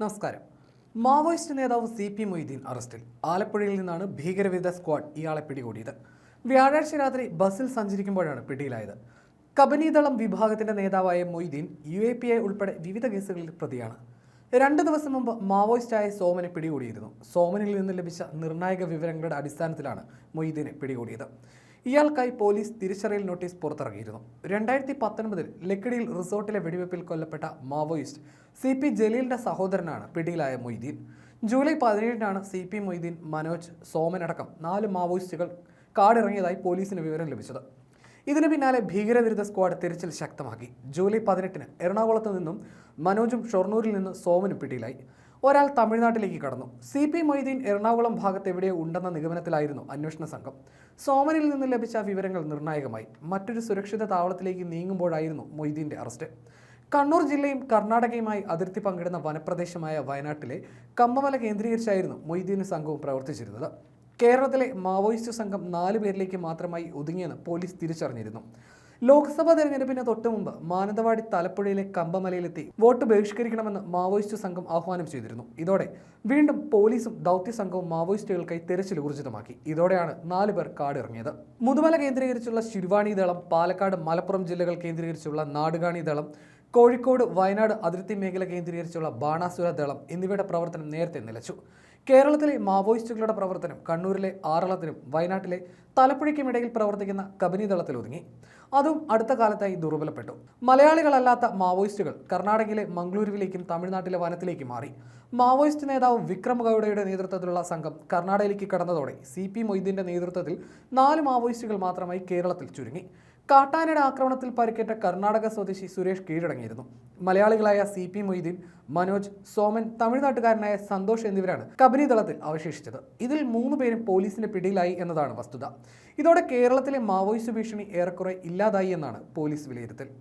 നമസ്കാരം. മാവോയിസ്റ്റ് നേതാവ് C P Moideen അറസ്റ്റിൽ. ആലപ്പുഴയിൽ നിന്നാണ് ഭീകരവിരുദ്ധ സ്ക്വാഡ് ഇയാളെ പിടികൂടിയത്. വ്യാഴാഴ്ച രാത്രി ബസ്സിൽ സഞ്ചരിക്കുമ്പോഴാണ് പിടിയിലായത്. കബനീദളം വിഭാഗത്തിന്റെ നേതാവായ Moideen U A P I ഉൾപ്പെടെ വിവിധ കേസുകളിൽ പ്രതിയാണ്. രണ്ട് ദിവസം മുമ്പ് മാവോയിസ്റ്റായ സോമനെ പിടികൂടിയിരുന്നു. സോമനിൽ നിന്ന് ലഭിച്ച നിർണായക വിവരങ്ങളുടെ അടിസ്ഥാനത്തിലാണ് മൊയ്തീനെ പിടികൂടിയത്. ഇയാൾക്കായി പോലീസ് തിരിച്ചറിയൽ നോട്ടീസ് പുറത്തിറക്കിയിരുന്നു. രണ്ടായിരത്തി പത്തൊൻപതിൽ ലക്കിടിയിൽ റിസോർട്ടിലെ വെടിവെപ്പിൽ കൊല്ലപ്പെട്ട മാവോയിസ്റ്റ് സി പി ജലീലിന്റെ സഹോദരനാണ് പിടിയിലായ മൊയ്തീൻ. ജൂലൈ പതിനേഴിനാണ് സി പി മൊയ്തീൻ മനോജ് സോമനടക്കം നാല് മാവോയിസ്റ്റുകൾ കാടിറങ്ങിയതായി പോലീസിന് വിവരം ലഭിച്ചത്. ഇതിന് പിന്നാലെ ഭീകരവിരുദ്ധ സ്ക്വാഡ് തിരച്ചിൽ ശക്തമാക്കി. ജൂലൈ പതിനെട്ടിന് എറണാകുളത്ത് നിന്നും മനോജും ഷൊർണൂരിൽ നിന്ന് സോമനും പിടിയിലായി. ഒരാൾ തമിഴ്നാട്ടിലേക്ക് കടന്നു. സി പി മൊയ്തീൻ എറണാകുളം ഭാഗത്ത് എവിടെയോ ഉണ്ടെന്ന നിഗമനത്തിലായിരുന്നു അന്വേഷണ സംഘം. സോമനിൽ നിന്ന് ലഭിച്ച വിവരങ്ങൾ നിർണായകമായി. മറ്റൊരു സുരക്ഷിത താവളത്തിലേക്ക് നീങ്ങുമ്പോഴായിരുന്നു മൊയ്തീന്റെ അറസ്റ്റ്. കണ്ണൂർ ജില്ലയും കർണാടകയുമായി അതിർത്തി പങ്കിടുന്ന വനപ്രദേശമായ വയനാട്ടിലെ കമ്പമല കേന്ദ്രീകരിച്ചായിരുന്നു മൊയ്തീൻ സംഘവും പ്രവർത്തിച്ചിരുന്നത്. കേരളത്തിലെ മാവോയിസ്റ്റ് സംഘം നാല് പേരിലേക്ക് മാത്രമായി ഒതുങ്ങിയെന്ന് പോലീസ് തിരിച്ചറിഞ്ഞിരുന്നു. ലോക്സഭാ തെരഞ്ഞെടുപ്പിന് തൊട്ടു മുമ്പ് മാനന്തവാടി തലപ്പുഴയിലെ കമ്പമലയിലെത്തി വോട്ട് ബഹിഷ്കരിക്കണമെന്ന് മാവോയിസ്റ്റ് സംഘം ആഹ്വാനം ചെയ്തിരുന്നു. ഇതോടെ വീണ്ടും പോലീസും ദൗത്യ സംഘവും മാവോയിസ്റ്റുകൾക്കായി തെരച്ചിൽ ഊർജിതമാക്കി. ഇതോടെയാണ് നാല് പേർ കാടിറങ്ങിയത്. മുതുമല കേന്ദ്രീകരിച്ചുള്ള ശിരുവാണി ദളം പാലക്കാട് മലപ്പുറം ജില്ലകൾ കേന്ദ്രീകരിച്ചുള്ള നാടുകാണി ദളം കോഴിക്കോട് വയനാട് അതിർത്തി മേഖല കേന്ദ്രീകരിച്ചുള്ള ബാണാസുര ദളം എന്നിവയുടെ പ്രവർത്തനം നേരത്തെ നിലച്ചു. കേരളത്തിലെ മാവോയിസ്റ്റുകളുടെ പ്രവർത്തനം കണ്ണൂരിലെ ആറളത്തിനും വയനാട്ടിലെ തലപ്പുഴയ്ക്കുമിടയിൽ പ്രവർത്തിക്കുന്ന കബനി ദളത്തിൽ ഒതുങ്ങി. അതും അടുത്ത കാലത്തായി ദുർബലപ്പെട്ടു. മലയാളികളല്ലാത്ത മാവോയിസ്റ്റുകൾ കർണാടകയിലെ മംഗളൂരുവിലേക്കും തമിഴ്നാട്ടിലെ വനത്തിലേക്കും മാറി. മാവോയിസ്റ്റ് നേതാവ് വിക്രം ഗൌഡയുടെ നേതൃത്വത്തിലുള്ള സംഘം കർണാടകയിലേക്ക് കടന്നതോടെ സി പി മൊയ്തീന്റെ നേതൃത്വത്തിൽ നാല് മാവോയിസ്റ്റുകൾ മാത്രമായി കേരളത്തിൽ ചുരുങ്ങി. കാട്ടാനയുടെ ആക്രമണത്തിൽ പരിക്കേറ്റ കർണാടക സ്വദേശി സുരേഷ് കീഴടങ്ങിയിരുന്നു. മലയാളികളായ സി പി മൊയ്തീൻ മനോജ് സോമൻ തമിഴ്നാട്ടുകാരനായ സന്തോഷ് എന്നിവരാണ് കബനി ദളത്തിൽ അവശേഷിച്ചത്. ഇതിൽ മൂന്ന് പേരും പോലീസിന്റെ പിടിയിലായി എന്നതാണ് വസ്തുത. ഇതോടെ കേരളത്തിലെ മാവോയിസ്റ്റ് ഭീഷണി ഏറെക്കുറെ ഇല്ലാതായി എന്നാണ് പോലീസ് വിലയിരുത്തൽ.